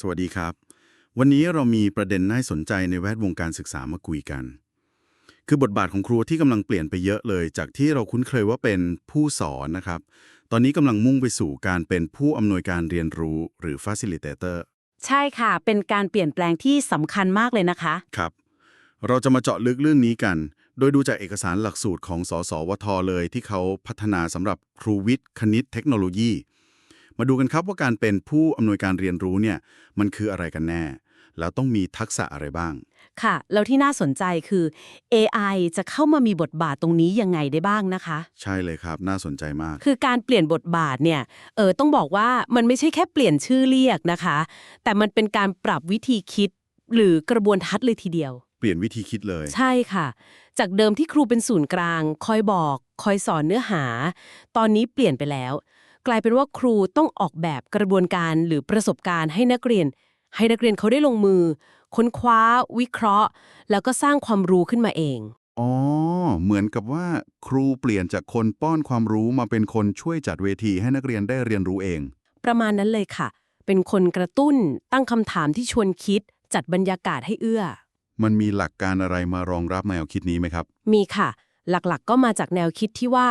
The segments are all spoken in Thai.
สวัสดีครับ วันนี้เรามีประเด็นน่าสนใจในแวดวงการศึกษามาคุยกัน คือบทบาทของครูที่กำลังเปลี่ยนไปเยอะเลย จากที่เราคุ้นเคยว่าเป็นผู้สอนนะครับ ตอนนี้กำลังมุ่งไปสู่การเป็นผู้อำนวยการเรียนรู้หรือ facilitator ใช่ค่ะ เป็นการเปลี่ยนแปลงที่สำคัญมากเลยนะคะ ครับ เราจะมาเจาะลึกเรื่องนี้กัน โดยดูจากเอกสารหลักสูตรของสสวทเลยที่เขาพัฒนาสำหรับครูวิทย์คณิตเทคโนโลยี มาดูกันครับว่าการเป็นผู้อำนวยการเรียนรู้เนี่ยมันคืออะไรกันแน่ แล้วต้องมีทักษะอะไรบ้าง ค่ะ แล้วที่น่าสนใจคือ AI จะเข้ามามีบทบาทตรงนี้ยังไงได้บ้างนะคะ ใช่เลยครับ น่าสนใจมาก คือการเปลี่ยนบทบาทเนี่ยเออต้องบอกว่ามันไม่ใช่แค่เปลี่ยนชื่อเรียกนะคะ แต่มันเป็นการปรับวิธีคิด หรือกระบวนทัศน์เลยทีเดียว เปลี่ยนวิธีคิดเลย ใช่ค่ะ จากเดิมที่ครูเป็นศูนย์กลาง คอยบอก คอยสอนเนื้อหา ตอนนี้เปลี่ยนไปแล้ว กลายเป็นว่าครูต้องออกแบบกระบวนการหรือประสบการณ์ให้นักเรียน ให้นักเรียนเขาได้ลงมือ ค้นคว้า วิเคราะห์ แล้วก็สร้างความรู้ขึ้นมาเองอ๋อ เหมือนกับว่าครูเปลี่ยนจากคนป้อนความรู้มาเป็นคนช่วยจัดเวทีให้นักเรียนได้เรียนรู้เอง ประมาณนั้นเลยค่ะ เป็นคนกระตุ้น ตั้งคำถามที่ชวนคิด จัดบรรยากาศให้เอื้อ มันมีหลักการอะไรมารองรับแนวคิดนี้ไหมครับ มีค่ะ หลักๆก็มาจากแนวคิดที่ว่า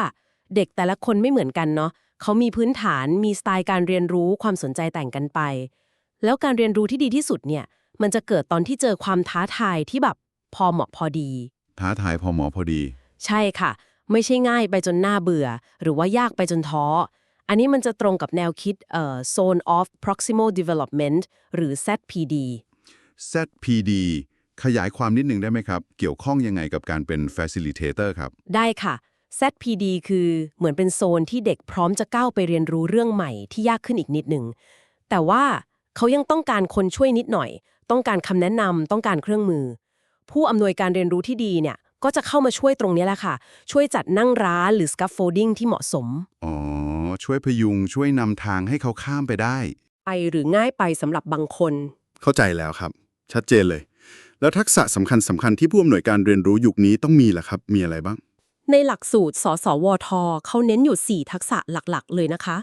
เด็กแต่ละคนไม่เหมือนกันเนาะ เขามีพื้นฐานมีสไตล์การเรียนรู้ความสนใจแต่งกันไป แล้วการเรียนรู้ที่ดีที่สุดเนี่ยมันจะเกิดตอนที่เจอความท้าทายที่แบบพอเหมาะพอดี ท้าทายพอหมอพอดี ใช่ค่ะ ไม่ใช่ง่ายไปจนน่าเบื่อ หรือว่ายากไปจนท้อ อันนี้มันจะตรงกับแนวคิดเอ่อ Zone of Proximal Development หรือ ZPD ZPD ขยายความนิดหนึ่งได้ไหมครับ เกี่ยวข้องยังไงกับการเป็น facilitator ครับ ได้ค่ะ ZPD คือเหมือนเป็นโซนที่เด็กพร้อมจะก้าวไปเรียนรู้เรื่องใหม่ที่ยากขึ้นอีกนิดหนึ่ง แต่ว่าเขายังต้องการคนช่วยนิดหน่อย ต้องการคำแนะนำต้องการเครื่องมือ ผู้อำนวยการเรียนรู้ที่ดีเนี่ย ก็จะเข้ามาช่วยตรงนี้แหละค่ะ ช่วยจัดนั่งร้านหรือ scaffolding ที่เหมาะสม อ๋อ ช่วยพยุงช่วยนำทางให้เขาข้ามไปได้ ไปหรือง่ายไปสำหรับบางคน เข้าใจแล้วครับ ชัดเจนเลย แล้วทักษะสำคัญสำคัญที่ผู้อำนวยการเรียนรู้ยุคนี้ต้องมีล่ะครับ มีอะไรบ้าง ในหลักสูตรสสวท เขาเน้นอยู่ 4 ทักษะหลักๆ เลยนะคะ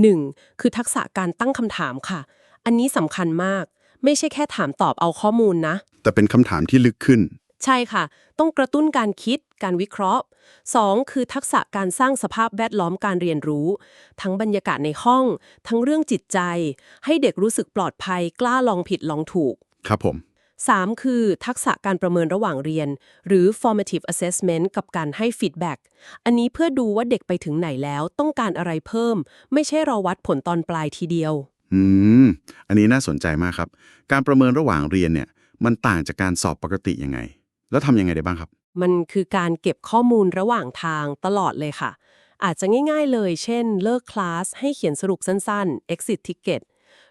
1. คือทักษะการตั้งคำถามค่ะ อันนี้สำคัญมาก ไม่ใช่แค่ถามตอบเอาข้อมูลนะ แต่เป็นคำถามที่ลึกขึ้น ใช่ค่ะ ต้องกระตุ้นการคิด การวิเคราะห์ 2. คือทักษะการสร้างสภาพแวดล้อมการเรียนรู้ ทั้งบรรยากาศในห้อง ทั้งเรื่องจิตใจ ให้เด็กรู้สึกปลอดภัย กล้าลองผิดลองถูก ครับผม 3. คือทักษะการประเมินระหว่างเรียน หรือ formative assessment กับการให้ feedback อันนี้เพื่อดูว่าเด็กไปถึงไหนแล้วต้องการอะไรเพิ่ม ไม่ใช่รอวัดผลตอนปลายทีเดียว อืม อันนี้น่าสนใจมากครับ การประเมินระหว่างเรียนเนี่ยมันต่างจากการสอบปกติยังไง แล้วทำยังไงได้บ้างครับ มันคือการเก็บข้อมูลระหว่างทางตลอดเลยค่ะ อาจจะง่าย ๆเลย เช่น เลิกคลาสให้เขียนสรุปสั้นๆ exit ticket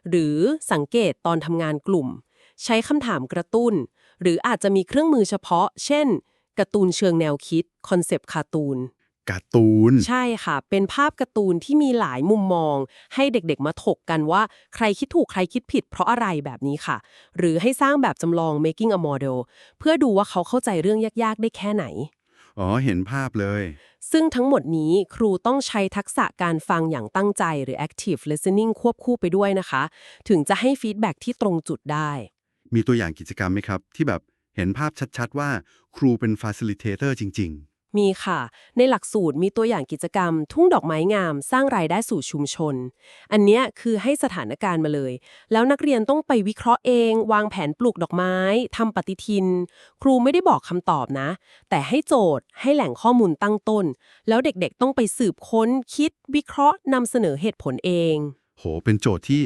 หรือสังเกตตอนทำงานกลุ่ม ใช้คำถามกระตุ้น หรืออาจจะมีเครื่องมือเฉพาะ เช่นการ์ตูนเชิงแนวคิดคอนเซปต์คาร์ตูนการ์ตูน ใช่ค่ะ เป็นภาพการ์ตูนที่มีหลายมุมมอง ให้เด็กๆมาถกกันว่าใครคิดถูกใครคิดผิดเพราะอะไรแบบนี้ค่ะ หรือให้สร้างแบบจำลอง making a model เพื่อดูว่าเขาเข้าใจเรื่องยากๆ ได้แค่ไหน อ๋อ เห็นภาพเลย ซึ่งทั้งหมดนี้ครูต้องใช้ทักษะการฟังอย่างตั้งใจหรือ active listening ควบคู่ไปด้วยนะคะ ถึงจะให้ฟีดแบ็ที่ตรงจุดได้ มีตัวอย่างกิจกรรมไหมครับ ที่แบบเห็นภาพชัดๆ ว่าครูเป็น facilitator จริงมีค่ะ ในหลักสูตรมีตัวอย่างกิจกรรม ทุ่งดอกไม้งาม สร้างรายได้สู่ชุมชน อันเนี้ยคือให้สถานการณ์มาเลย แล้วนักเรียนต้องไปวิเคราะห์เอง วางแผนปลูกดอกไม้ทำปฏิทิน ครูไม่ได้บอกคำตอบนะ แต่ให้โจทย์ ให้แหล่งข้อมูลตั้งต้น แล้วเด็กๆต้องไปสืบค้น คิด วิเคราะห์นำเสนอเหตุผลเองๆโห เป็นโจทย์ที่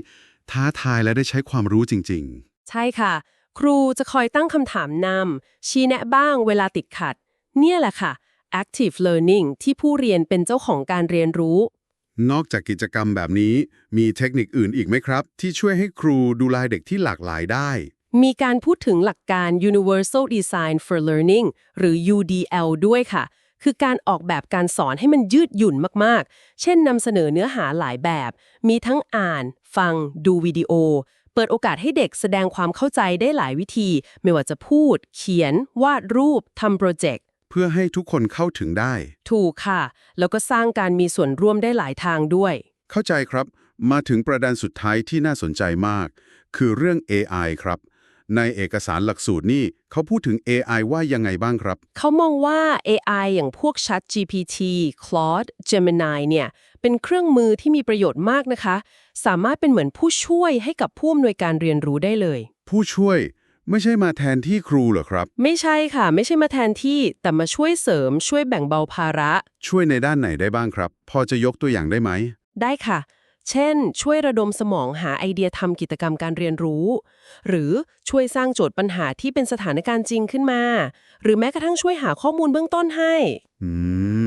ท้าทายและได้ใช้ความรู้จริง ใช่ค่ะ ครูจะคอยตั้งคำถามนำชี้แนะบ้างเวลาติดขัด เนี่ยแหละค่ะ active learning ที่ผู้เรียนเป็นเจ้าของการเรียนรู้ๆนอกจากกิจกรรมแบบนี้ มีเทคนิคอื่นอีกไหมครับ ที่ช่วยให้ครูดูแลเด็กที่หลากหลายได้ มีการพูดถึงหลักการ Universal Design for Learning หรือ UDL ด้วยค่ะ คือการออกแบบการสอนให้มันยืดหยุ่นมากๆ เช่นนำเสนอเนื้อหาหลายแบบ มีทั้งอ่าน ฟัง ดูวิดีโอเปิดโอกาสให้เด็กแสดงความเข้าใจได้หลายวิธี ไม่ว่าจะพูด เขียน วาดรูปทำโปรเจกต์ เพื่อให้ทุกคนเข้าถึงได้ ถูกค่ะ แล้วก็สร้างการมีส่วนร่วมได้หลายทางด้วย เข้าใจครับ มาถึงประเด็นสุดท้ายที่น่าสนใจมาก คือเรื่อง AI ครับ ในเอกสารหลักสูตรนี่เขาพูดถึง AI ว่ายังไงบ้างครับ เขามองว่า AI อย่างพวก Chat GPT Claude Gemini เนี่ย เป็นเครื่องมือที่มีประโยชน์มากนะคะ สามารถเป็นเหมือนผู้ช่วยให้กับผู้อำนวยการเรียนรู้ได้เลย ผู้ช่วยไม่ใช่มาแทนที่ครูเหรอครับ ไม่ใช่ค่ะ ไม่ใช่มาแทนที่แต่มาช่วยเสริม ช่วยแบ่งเบาภาระ ช่วยในด้านไหนได้บ้างครับ พอจะยกตัวอย่างได้ไหม ได้ค่ะ เช่น ช่วยระดมสมองหาไอเดียทำกิจกรรมการเรียนรู้ หรือช่วยสร้างโจทย์ปัญหาที่เป็นสถานการณ์จริงขึ้นมา หรือแม้กระทั่งช่วยหาข้อมูลเบื้องต้นให้อื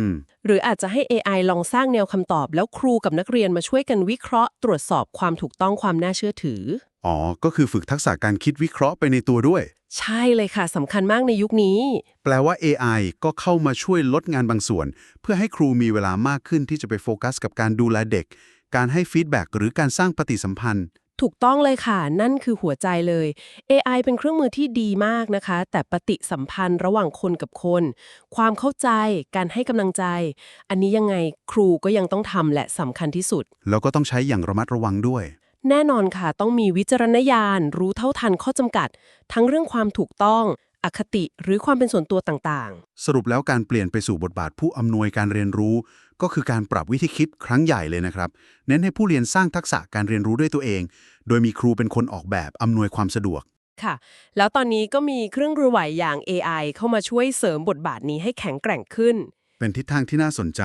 มหรืออาจจะให้ AI ลองสร้างแนวคำตอบ แล้วครูกับนักเรียนมาช่วยกันวิเคราะห์ ตรวจสอบความถูกต้องความน่าเชื่อถือ อ๋อ ก็คือฝึกทักษะการคิดวิเคราะห์ไปในตัวด้วย ใช่เลยค่ะสำคัญมากในยุคนี้ แปลว่า AI ก็เข้ามาช่วยลดงานบางส่วน เพื่อให้ครูมีเวลามากขึ้นที่จะไปโฟกัสกับการดูแลเด็ก การให้ฟีดแบ็กหรือการสร้างปฏิสัมพันธ์ ถูกต้องเลยค่ะ นั่นคือหัวใจเลย AI เป็นเครื่องมือที่ดีมากนะคะ แต่ปฏิสัมพันธ์ระหว่างคนกับคน ความเข้าใจ การให้กำลังใจ อันนี้ยังไงครูก็ยังต้องทำและสำคัญที่สุด แล้วก็ต้องใช้อย่างระมัดระวังด้วย แน่นอนค่ะ ต้องมีวิจารณญาณ รู้เท่าทันข้อจำกัด ทั้งเรื่องความถูกต้อง อคติหรือความเป็นส่วนตัวต่างสรุปแล้วการเปลี่ยนไปสู่บทบาทผู้อำนวยการเรียนรู้ ก็คือการปรับวิธีคิดครั้งใหญ่เลยนะครับ เน้นให้ผู้เรียนสร้างทักษะการเรียนรู้ด้วยตัวเอง โดยมีครูเป็นคนออกแบบอำนวยความสะดวกๆค่ะ แล้วตอนนี้ก็มีเครื่องมือไหวอย่าง AI เข้ามาช่วยเสริมบทบาทนี้ให้แข็งแกร่งขึ้น เป็นทิศทางที่น่าสนใจ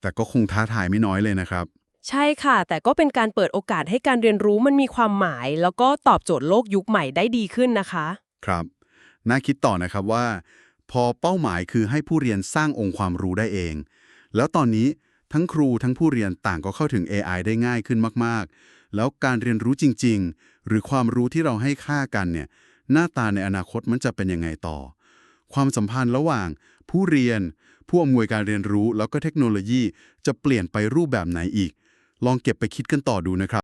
แต่ก็คงท้าทายไม่น้อยเลยนะครับ ใช่ค่ะ แต่ก็เป็นการเปิดโอกาสให้การเรียนรู้มันมีความหมาย แล้วก็ตอบโจทย์โลกยุคใหม่ได้ดีขึ้นนะคะ ครับ น่าคิดต่อนะครับว่า พอเป้าหมายคือให้ผู้เรียนสร้างองค์ความรู้ได้เอง แล้วตอนนี้ทั้งครูทั้งผู้เรียนต่างก็เข้าถึง AI ได้ง่ายขึ้นมาก ๆ แล้วการเรียนรู้จริง ๆ หรือความรู้ที่เราให้ค่ากันเนี่ยหน้าตาในอนาคตมันจะเป็นยังไงต่อ ความสัมพันธ์ระหว่าง ผู้เรียน ผู้อำนวยการเรียนรู้แล้วก็เทคโนโลยีจะเปลี่ยนไปรูปแบบไหนอีก ลองเก็บไปคิดกันต่อดูนะครับ